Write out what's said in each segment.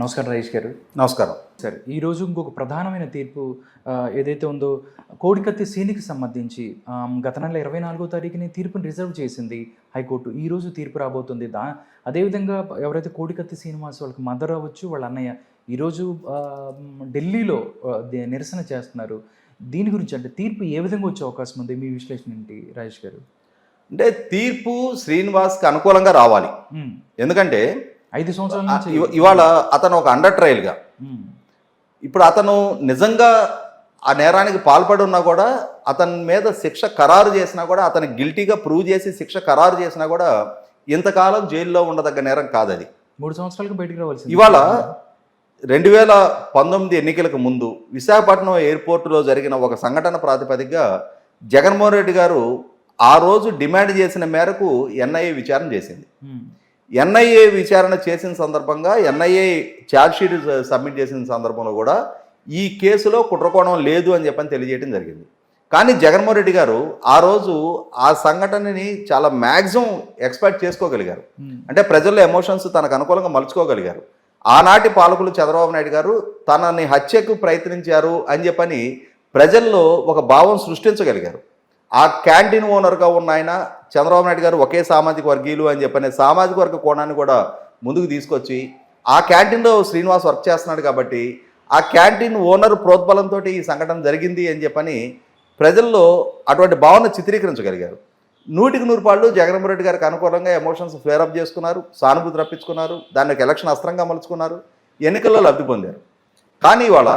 నమస్కారం రయేష్ గారు. నమస్కారం. సార్ ఈరోజు ఇంకొక ప్రధానమైన తీర్పు ఏదైతే ఉందో కోడికత్తి సీనికి సంబంధించి గత నెల ఇరవై నాలుగో తారీఖుని తీర్పుని రిజర్వ్ చేసింది హైకోర్టు. ఈ రోజు తీర్పు రాబోతుంది. దా అదేవిధంగా ఎవరైతే కోడికత్తి శ్రీనివాస్ వాళ్ళకి మదర్ అవ్వచ్చు వాళ్ళ అన్నయ్య ఈరోజు ఢిల్లీలో నిరసన చేస్తున్నారు. దీని గురించి అంటే తీర్పు ఏ విధంగా వచ్చే అవకాశం ఉంది? మీ విశ్లేషణ ఏంటి రాజేష్ గారు? అంటే తీర్పు శ్రీనివాస్కి అనుకూలంగా రావాలి. ఎందుకంటే ఐదు సంవత్సరాల ఇవాళ అతను ఒక అండర్ ట్రయల్గా ఇప్పుడు అతను నిజంగా ఆ నేరానికి పాల్పడి ఉన్నా కూడా అతని మీద శిక్ష ఖరారు చేసినా కూడా అతను గిల్టీగా ప్రూవ్ చేసి శిక్ష ఖరారు చేసినా కూడా ఇంతకాలం జైల్లో ఉండదగ్గ నేరం కాదు అది మూడు సంవత్సరాలకు బయటికి రావాల్సింది. ఇవాళ రెండు వేల పంతొమ్మిది ఎన్నికలకు ముందు విశాఖపట్నం ఎయిర్పోర్టులో జరిగిన ఒక సంఘటన ప్రాతిపదికగా జగన్మోహన్ రెడ్డి గారు ఆ రోజు డిమాండ్ చేసిన మేరకు ఎన్ఐఏ విచారణ చేసింది. ఎన్ఐఏ విచారణ చేసిన సందర్భంగా ఎన్ఐఏ ఛార్జ్షీట్ సబ్మిట్ చేసిన సందర్భంలో కూడా ఈ కేసులో కుట్రకోణం లేదు అని చెప్పని తెలియజేయడం జరిగింది. కానీ జగన్మోహన్ రెడ్డి గారు ఆ రోజు ఆ సంఘటనని చాలా మ్యాక్సిమం ఎక్స్పెక్ట్ చేసుకోగలిగారు. అంటే ప్రజల్లో ఎమోషన్స్ తనకు అనుకూలంగా మలుచుకోగలిగారు. ఆనాటి పాలకులు చంద్రబాబు నాయుడు గారు తనని హత్యకు ప్రయత్నించారు అని చెప్పని ప్రజల్లో ఒక భావం సృష్టించగలిగారు. ఆ క్యాంటీన్ ఓనర్గా ఉన్న ఆయన చంద్రబాబు నాయుడు గారు ఒకే సామాజిక వర్గీయులు అని చెప్పనే సామాజిక వర్గ కోణాన్ని కూడా ముందుకు తీసుకొచ్చి ఆ క్యాంటీన్లో శ్రీనివాస్ వర్క్ చేస్తున్నాడు కాబట్టి ఆ క్యాంటీన్ ఓనర్ ప్రోద్బలంతో ఈ సంఘటన జరిగింది అని చెప్పని ప్రజల్లో అటువంటి భావన చిత్రీకరించగలిగారు. నూటికి నూరు పాళ్ళు జగన్మోహన్ రెడ్డి గారికి అనుకూలంగా ఎమోషన్స్ ఫ్లేరప్ చేసుకున్నారు సానుభూతి రప్పించుకున్నారు దాన్ని ఒక ఎలక్షన్ అస్త్రంగా మలుచుకున్నారు ఎన్నికల్లో లబ్ధి పొందారు. కానీ ఇవాళ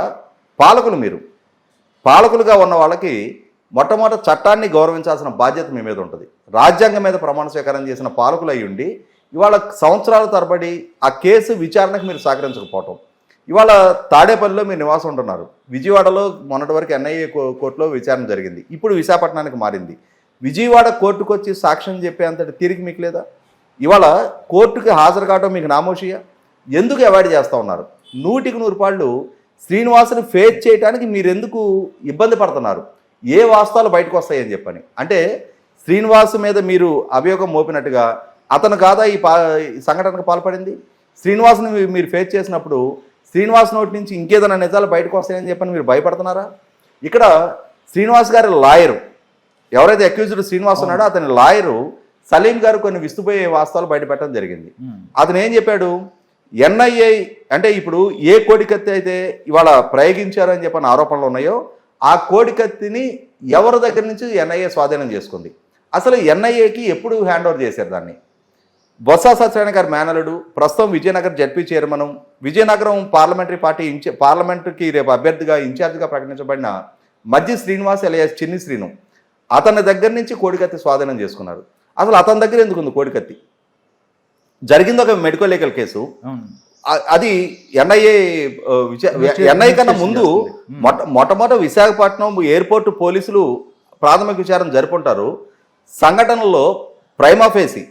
పాలకులు మీరు పాలకులుగా ఉన్న వాళ్ళకి మొట్టమొదటి చట్టాన్ని గౌరవించాల్సిన బాధ్యత మీ మీద ఉంటుంది. రాజ్యాంగం మీద ప్రమాణ స్వీకారం చేసిన పాలకులు అయ్యుండి ఉండి ఇవాళ సంవత్సరాల తరబడి ఆ కేసు విచారణకు మీరు సహకరించకపోవటం. ఇవాళ తాడేపల్లిలో మీరు నివాసం ఉంటున్నారు. విజయవాడలో మొన్నటి వరకు ఎన్ఐఏ కోర్టులో విచారణ జరిగింది. ఇప్పుడు విశాఖపట్నానికి మారింది. విజయవాడ కోర్టుకు వచ్చి సాక్ష్యం చెప్పేంతటి తీరిక మీకు లేదా? ఇవాళ కోర్టుకి హాజరు కావడం మీకు నామోషియా? ఎందుకు అవాయిడ్ చేస్తూ ఉన్నారు? నూటికి నూరు పాళ్ళు శ్రీనివాసుని ఫేస్ చేయడానికి మీరెందుకు ఇబ్బంది పడుతున్నారు? ఏ వాస్తవాలు బయటకు వస్తాయని చెప్పని. అంటే శ్రీనివాస్ మీద మీరు అభియోగం మోపినట్టుగా అతను కాదా ఈ పా ఈ సంఘటనకు పాల్పడింది? శ్రీనివాస్ని మీరు ఫేస్ చేసినప్పుడు శ్రీనివాస్ నోటి నుంచి ఇంకేదైనా నిజాలు బయటకు వస్తాయని చెప్పని మీరు భయపడుతున్నారా? ఇక్కడ శ్రీనివాస్ గారి లాయరు ఎవరైతే అక్యూజ్డ్ శ్రీనివాస్ ఉన్నాడో అతని లాయరు సలీం గారు కొన్ని విస్తుపోయే వాస్తవాలు బయటపెట్టడం జరిగింది. అతను ఏం చెప్పాడు? ఎన్ఐఏ అంటే ఇప్పుడు ఏ కోడికత్తి అయితే ఇవాళ ప్రయోగించారని చెప్పిన ఆరోపణలు ఉన్నాయో ఆ కోడికత్తిని ఎవరి దగ్గర నుంచి ఎన్ఐఏ స్వాధీనం చేసుకుంది? అసలు ఎన్ఐఏకి ఎప్పుడు హ్యాండ్ ఓవర్ చేశారు దాన్ని? బొత్స సత్యనారాయణ గారి మేనలుడు ప్రస్తుతం Vizianagaram ZP chairman Vizianagaram parliamentary party ఇన్ఛ పార్లమెంటుకి రేపు అభ్యర్థిగా ఇన్ఛార్జ్గా ప్రకటించబడిన మధ్య శ్రీనివాస్ ఎలయస్ చిన్ని శ్రీను అతని దగ్గర నుంచి కోడికత్తి స్వాధీనం చేసుకున్నారు. అసలు అతని దగ్గర ఎందుకు ఉంది కోడికత్తి జరిగింది ఒక మెడికల్ లీగల్ కేసు. అది ఎన్ఐఏ ఎన్ఐ కన్నా ముందు. మొట్ట మొట్టమొదట విశాఖపట్నం ఎయిర్పోర్ట్ పోలీసులు ప్రాథమిక విచారణ జరుపుంటారు సంఘటనలో ప్రైమాఫేసి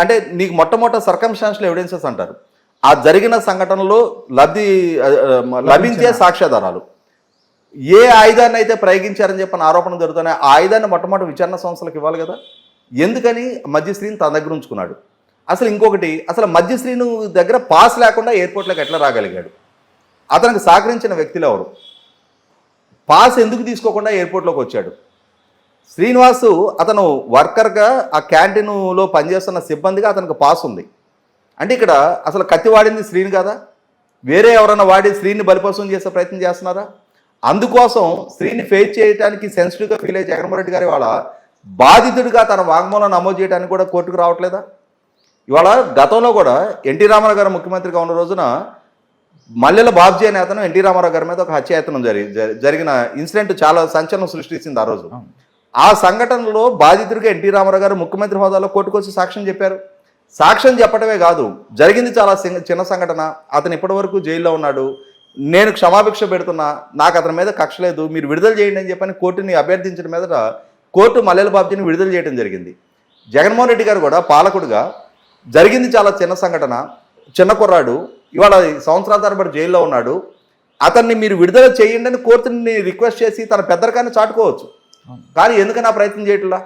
అంటే నీకు మొట్టమొదట సర్కంస్టాన్షియల్ ఎవిడెన్సెస్ అంటారు. ఆ జరిగిన సంఘటనలో లబ్ధి లభించే సాక్ష్యాధారాలు. ఏ ఆయుధాన్ని అయితే ప్రయోగించారని చెప్పిన ఆరోపణ జరుగుతున్నాయి ఆ ఆయుధాన్ని మొట్టమొదటి విచారణ సంస్థలకు ఇవ్వాలి కదా? ఎందుకని మధ్యశ్రీని తన దగ్గర ఉంచుకున్నాడు? అసలు ఇంకొకటి అసలు మధ్యశ్రీను దగ్గర పాస్ లేకుండా ఎయిర్పోర్ట్లోకి ఎట్లా రాగలిగాడు? అతనికి సహకరించిన వ్యక్తులు ఎవరు? పాస్ ఎందుకు తీసుకోకుండా ఎయిర్పోర్ట్లోకి వచ్చాడు? శ్రీనివాసు అతను వర్కర్గా ఆ క్యాంటీన్లో పనిచేస్తున్న సిబ్బందిగా అతనికి పాస్ ఉంది. అంటే ఇక్కడ అసలు కత్తి వాడింది శ్రీని కదా? వేరే ఎవరైనా వాడి శ్రీని బలిపోసం చేసే ప్రయత్నం చేస్తున్నారా? అందుకోసం శ్రీని ఫేస్ చేయడానికి సెన్సిటివ్గా ఫీల్ అయ్యే జగన్మోహన్ రెడ్డి గారి వాళ్ళ బాధితుడిగా తన వాంగ్మూలం నమోదు చేయడానికి కూడా కోర్టుకు రావట్లేదా? ఇవాళ గతంలో కూడా ఎన్టీ రామారావు గారు ముఖ్యమంత్రిగా ఉన్న రోజున మల్లెల బాబ్జీ అనే అతను ఎన్టీ రామారావు గారి మీద ఒక హత్యాయత్నం జరి జరి- జరిగిన ఇన్సిడెంట్ చాలా సంచలనం సృష్టించింది ఆ రోజు. ఆ సంఘటనలో బాధితుడిగా ఎన్టీ రామారావు గారు ముఖ్యమంత్రి హోదాలో కోర్టుకొచ్చి సాక్ష్యం చెప్పారు. సాక్ష్యం చెప్పడమే కాదు జరిగింది చాలా చిన్న సంఘటన. అతను ఇప్పటివరకు జైల్లో ఉన్నాడు. నేను క్షమాభిక్ష పెడుతున్నా. నాకు అతని మీద కక్ష లేదు. మీరు విడుదల చేయండి అని చెప్పని కోర్టుని అభ్యర్థించిన మీదట కోర్టు మల్లెల బాబ్జీని విడుదల చేయడం జరిగింది. జగన్మోహన్ రెడ్డి గారు కూడా పాలకుడుగా జరిగింది చాలా చిన్న సంఘటన. చిన్న కుర్రాడు ఇవాళ సంవత్సరాల తరబడి జైల్లో ఉన్నాడు. అతన్ని మీరు విడుదల చేయండి అని కోర్టుని రిక్వెస్ట్ చేసి తన పెద్దరికాన్ని చాటుకోవచ్చు. కానీ ఎందుకని ఆ ప్రయత్నం చేయట్లా?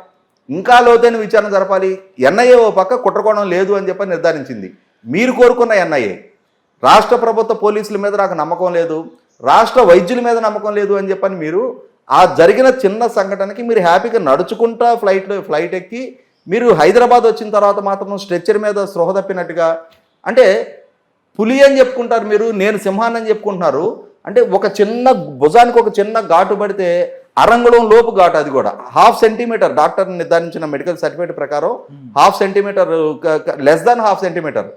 ఇంకా లోతైన విచారణ జరపాలి. ఎన్ఐఏ ఓ పక్క కుట్రకోణం లేదు అని చెప్పి నిర్ధారించింది. మీరు కోరుకున్న ఎన్ఐఏ రాష్ట్ర ప్రభుత్వ పోలీసుల మీద నాకు నమ్మకం లేదు. రాష్ట్ర వైద్యుల మీద నమ్మకం లేదు అని చెప్పని మీరు ఆ జరిగిన చిన్న సంఘటనకి మీరు హ్యాపీగా నడుచుకుంటా ఫ్లైట్లో ఫ్లైట్ ఎక్కి మీరు హైదరాబాద్ వచ్చిన తర్వాత మాత్రం స్ట్రెచ్చర్ మీద స్పృహ తప్పినట్టుగా అంటే పులి అని చెప్పుకుంటారు మీరు నేను సింహాన్ని అని చెప్పుకుంటున్నారు. అంటే ఒక చిన్న భుజానికి ఒక చిన్న ఘాటు పడితే అరంగుళం లోపు ఘాటు అది కూడా. హాఫ్ సెంటీమీటర్ డాక్టర్ నిర్ధారించిన మెడికల్ సర్టిఫికేట్ ప్రకారం half centimetre less than half centimetre.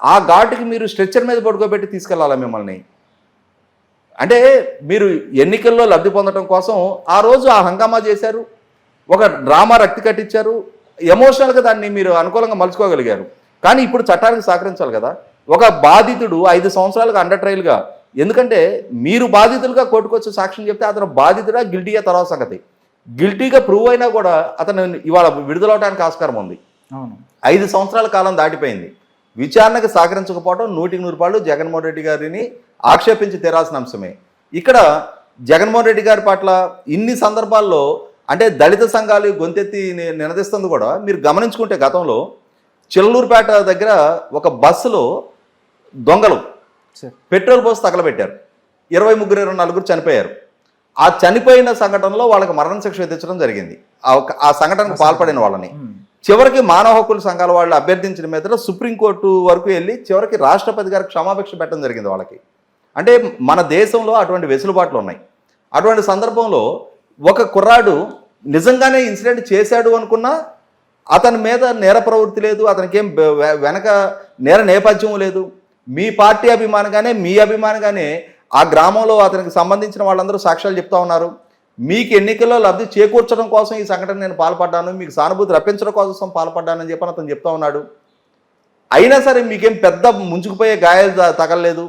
ఆ ఘాటుకి మీరు స్ట్రెచ్చర్ మీద పడుకోబెట్టి తీసుకెళ్ళాలా మిమ్మల్ని? అంటే మీరు ఎన్నికల్లో లబ్ధి పొందడం కోసం ఆ రోజు ఆ హంగామా చేశారు. ఒక డ్రామా రక్తి కట్టించారు. ఎమోషనల్గా దాన్ని మీరు అనుకూలంగా మలుచుకోగలిగారు. కానీ ఇప్పుడు చట్టానికి సహకరించాలి కదా. ఒక బాధితుడు ఐదు సంవత్సరాలుగా అండర్ ట్రయల్గా ఎందుకంటే మీరు బాధితులుగా కోర్టుకొచ్చి సాక్ష్యం చెప్తే అతను బాధితుడా గిల్టీగా తర్వాత సంగతి. గిల్టీగా ప్రూవ్ అయినా కూడా అతను ఇవాళ విడుదలవడానికి ఆస్కారం ఉంది. అవును. ఐదు సంవత్సరాల కాలం దాటిపోయింది. విచారణకు సహకరించకపోవడం నూటికి నూరు పాళ్ళు జగన్మోహన్ రెడ్డి గారిని ఆక్షేపించి తీరాల్సిన అంశమే. ఇక్కడ జగన్మోహన్ రెడ్డి గారి పట్ల ఇన్ని సందర్భాల్లో అంటే దళిత సంఘాలు గొంతెత్తి నినదిస్తుంది కూడా. మీరు గమనించుకుంటే గతంలో చిల్లూరుపేట దగ్గర ఒక బస్సులో దొంగలు పెట్రోల్ పోసి తగలబెట్టారు. ఇరవై ముగ్గురు ఇరవై నలుగురు చనిపోయారు. ఆ చనిపోయిన సంఘటనలో వాళ్ళకి మరణ శిక్ష విధించడం జరిగింది. ఆ సంఘటనకు పాల్పడిన వాళ్ళని. చివరికి మానవ హక్కుల సంఘాల వాళ్ళు అభ్యర్థించిన మీద సుప్రీంకోర్టు వరకు వెళ్ళి చివరికి రాష్ట్రపతి గారికి క్షమాభిక్ష పెట్టడం జరిగింది వాళ్ళకి. అంటే మన దేశంలో అటువంటి వెసులుబాట్లు ఉన్నాయి. అటువంటి సందర్భంలో ఒక కుర్రాడు నిజంగానే ఇన్సిడెంట్ చేశాడు అనుకున్నా అతని మీద నేర ప్రవృత్తి లేదు అతనికి ఏం వెనక నేర నేపథ్యం లేదు. మీ పార్టీ అభిమానిగానే మీ అభిమానిగానే ఆ గ్రామంలో అతనికి సంబంధించిన వాళ్ళందరూ సాక్ష్యాలు చెప్తా ఉన్నారు. మీకు ఎన్నికల్లో లబ్ధి చేకూర్చడం కోసం ఈ సంఘటన నేను పాల్పడ్డాను మీకు సానుభూతి రప్పించడం కోసం పాల్పడ్డానని చెప్పని అతను చెప్తా ఉన్నాడు. అయినా సరే మీకేం పెద్ద ముంచుకుపోయే గాయాలు తగలలేదు.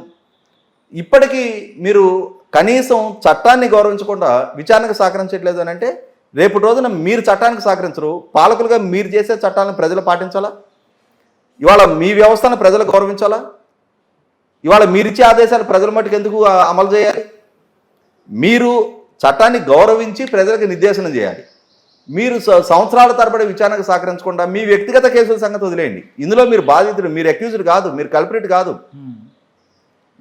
ఇప్పటికీ మీరు కనీసం చట్టాన్ని గౌరవించకుండా విచారణకు సహకరించట్లేదు అని అంటే రేపు రోజున మీరు చట్టానికి సహకరించరు. పాలకులుగా మీరు చేసే చట్టాలను ప్రజలు పాటించాలా? ఇవాళ మీ వ్యవస్థను ప్రజలు గౌరవించాలా? ఇవాళ మీరిచ్చే ఆదేశాలు ప్రజల మట్టుకు ఎందుకు అమలు చేయాలి? మీరు చట్టాన్ని గౌరవించి ప్రజలకు నిర్దేశనం చేయాలి. మీరు స- సంవత్సరాల తరబడి విచారణకు సహకరించకుండా మీ వ్యక్తిగత కేసుల సంగతి వదిలేయండి. ఇందులో మీరు బాధితుడు మీరు అక్యూజ్డ్ కాదు మీరు కల్పరేట్ కాదు.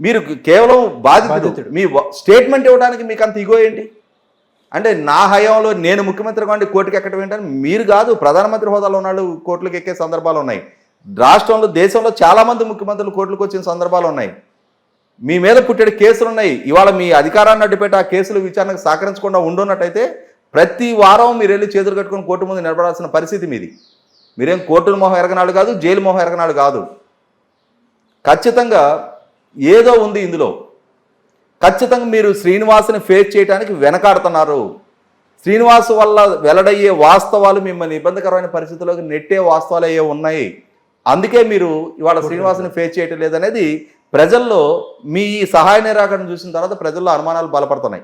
మీరు కేవలం బాధితుడు. మీ స్టేట్మెంట్ ఇవ్వడానికి మీకు అంత ఇగో ఏంటి? అంటే నా హయాంలో నేను ముఖ్యమంత్రి కాండి కోర్టుకి ఎక్కడం ఏంటని మీరు కాదు ప్రధానమంత్రి హోదాలో ఉన్నాడు కోర్టులకు ఎక్కే సందర్భాలు ఉన్నాయి. రాష్ట్రంలో దేశంలో చాలా మంది ముఖ్యమంత్రులు కోర్టులకు వచ్చిన సందర్భాలు ఉన్నాయి. మీ మీద పుట్టిన కేసులు ఉన్నాయి. ఇవాళ మీ అధికారాన్ని అడ్డుపెట్టి ఆ కేసులు విచారణకు సహకరించకుండా ఉండున్నట్టయితే ప్రతి వారం మీరు వెళ్ళి చేతులు కట్టుకొని కోర్టు ముందు నిలబడాల్సిన పరిస్థితి మీది. మీరేం కోర్టుల మొహం ఎరగనాడు కాదు జైలు మొహం ఎరగనాడు కాదు. ఖచ్చితంగా ఏదో ఉంది ఇందులో. ఖచ్చితంగా మీరు శ్రీనివాసుని ఫేస్ చేయడానికి వెనకాడుతున్నారు. శ్రీనివాస్ వల్ల వెల్లడయ్యే వాస్తవాలు మిమ్మల్ని ఇబ్బందికరమైన పరిస్థితుల్లోకి నెట్టే వాస్తవాలు అయ్యే ఉన్నాయి. అందుకే మీరు ఇవాళ శ్రీనివాసుని ఫేస్ చేయటం లేదనేది ప్రజల్లో మీ ఈ సహాయ నిరాకరణ చూసిన తర్వాత ప్రజల్లో అనుమానాలు బలపడుతున్నాయి.